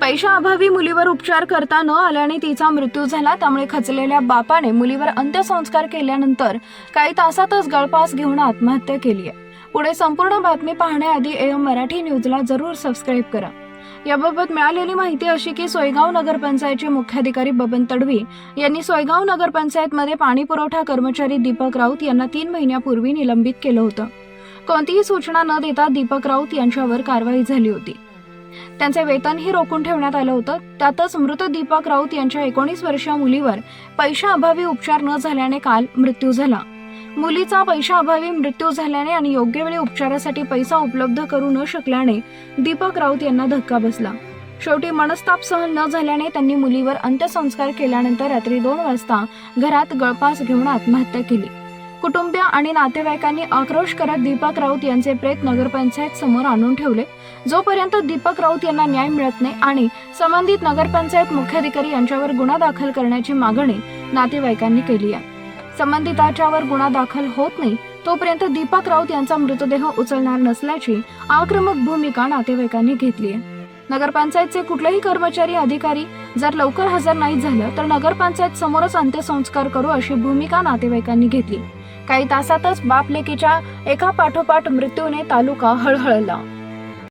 पैशाअभावी मुलीवर उपचार करता न आल्याने तिचा मृत्यू झाला त्यामुळे खचलेल्या बापाने मुलीवर अंत्यसंस्कार केल्यानंतर काही तासातच गळपास घेऊन आत्महत्या केली आहे. पुढे संपूर्ण बातमी पाहण्याआधी एम मराठी न्यूजला जरूर सबस्क्राईब करा. याबाबत मिळालेली माहिती अशी की सोयगाव नगरपंचायतचे मुख्याधिकारी बबन तडवी यांनी सोयगाव नगरपंचायतमध्ये पाणी पुरवठा कर्मचारी दीपक राऊत यांना तीन महिन्यापूर्वी निलंबित केलं होतं. कोणतीही सूचना न देता दीपक राऊत यांच्यावर कारवाई झाली होती. त्यांचे वेतनही रोखून ठेवण्यात आलं होतं. त्यातच मृत दीपक राऊत यांच्या एकोणीस वर्षीय मुलीवर पैशाअभावी उपचार न झाल्याने काल मृत्यू झाला. मुलीचा पैशाअभावी मृत्यू झाल्याने आणि योग्य वेळी उपचारासाठी पैसा उपलब्ध करू न शकल्याने दीपक राऊत यांना धक्का बसला. शेवटी मनस्ताप सहन न झाल्याने त्यांनी मुलीवर अंत्यसंस्कार केल्यानंतर रात्री दोन वाजता घरात गळपास घेऊन आत्महत्या केली. कुटुंबीय आणि नातेवाईकांनी आक्रोश करत दीपक राऊत यांचे प्रेत नगरपंचायत समोर आणून ठेवले. जोपर्यंत दीपक राऊत यांना न्याय मिळत नाही आणि संबंधित नगरपंचायत मुख्याधिकारी यांच्यावर गुन्हा दाखल करण्याची मागणी नातेवाईकांनी केली आहे. संबंधिताच्यावर गुन्हा दाखल होत नाही तोपर्यंत दीपक राऊत यांचा मृतदेह उचलणार नसल्याची आक्रमक भूमिका नातेवाईकांनी घेतली आहे. नगरपंचायतचे कुठलेही कर्मचारी अधिकारी जर लवकर हजर नाही झालं तर नगरपंचायत समोरच अंत्यसंस्कार करू अशी भूमिका नातेवाईकांनी घेतली. काही तासातच बापलेकीच्या एका पाठोपाठ मृत्यूने तालुका हळहळला.